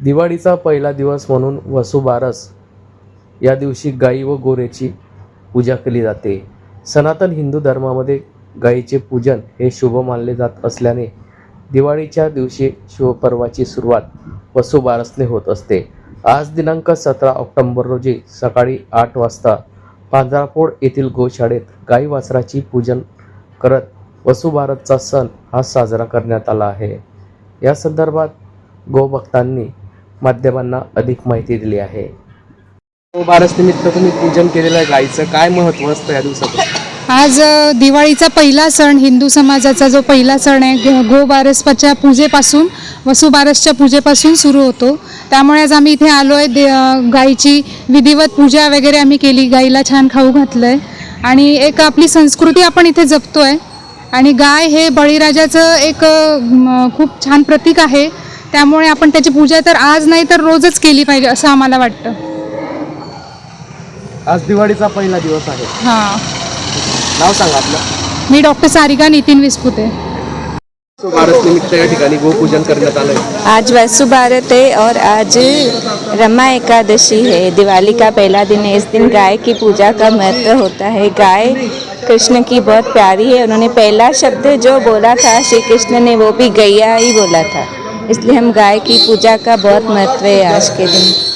दिवाळीचा पहिला दिवस म्हणून वसुबारस. या दिवशी गाई व गोरेची पूजा केली जाते. सनातन हिंदू धर्मामध्ये गायीचे पूजन हे शुभ मानले जात असल्याने दिवाळीच्या दिवशी शिवपर्वाची सुरुवात वसुबारसने होत असते. आज दिनांक सतरा ऑक्टोंबर रोजी सकाळी आठ वाजता पांजरापोड येथील गोशाळेत गाई वासराची पूजन करत वसुबारसचा सण हा साजरा करण्यात आला आहे. या संदर्भात गोभक्तांनी माध्यमांना अधिक माहिती दिली आहे. गोबारस निमित्त तुम्ही पूजन केलेलं आहे गाईचं. काय महत्त्व असतं या दिवसाचं? आज दिवाळीचा पहिला सण हिंदू समाजाचा जो पहिला सण आहे गो- गोबारसच्या पूजेपासून वसुबारसच्या पूजेपासून सुरू होतो. त्यामुळे आज आम्ही इथे आलो आहे दे गाईची विधिवत पूजा वगैरे आम्ही केली. गाईला छान खाऊ घातलं आहे आणि एक आपली संस्कृती आपण इथे जपतो आहे आणि गाय हे बळीराजाचं एक खूप छान प्रतीक आहे. त्यामुळे आपण त्याची पूजा तर आज नाही तर रोजच केली पाहिजे असं आम्हाला वाटतं. आज दिवाळीचा पहिला दिवस आहे. हां. नाव सांगा आपलं. मी डॉक्टर सारिका नितीन विस्पुते. वसुबारस निमित्त या ठिकाणी गोपूजन करण्यात आलंय. आज वसु भारत है और आज रमा एकादशी है। दिवाली का पहला दिन है। इस दिन गाय की पूजा का महत्त्व होता है। गाय कृष्ण की बहुत प्यारी है। उन्होंने पहला शब्द जो बोला था श्री कृष्ण ने वो भी गैया ही बोला था। इसलिए हम गाय की पूजा का बहुत महत्त्व है आज के दिन।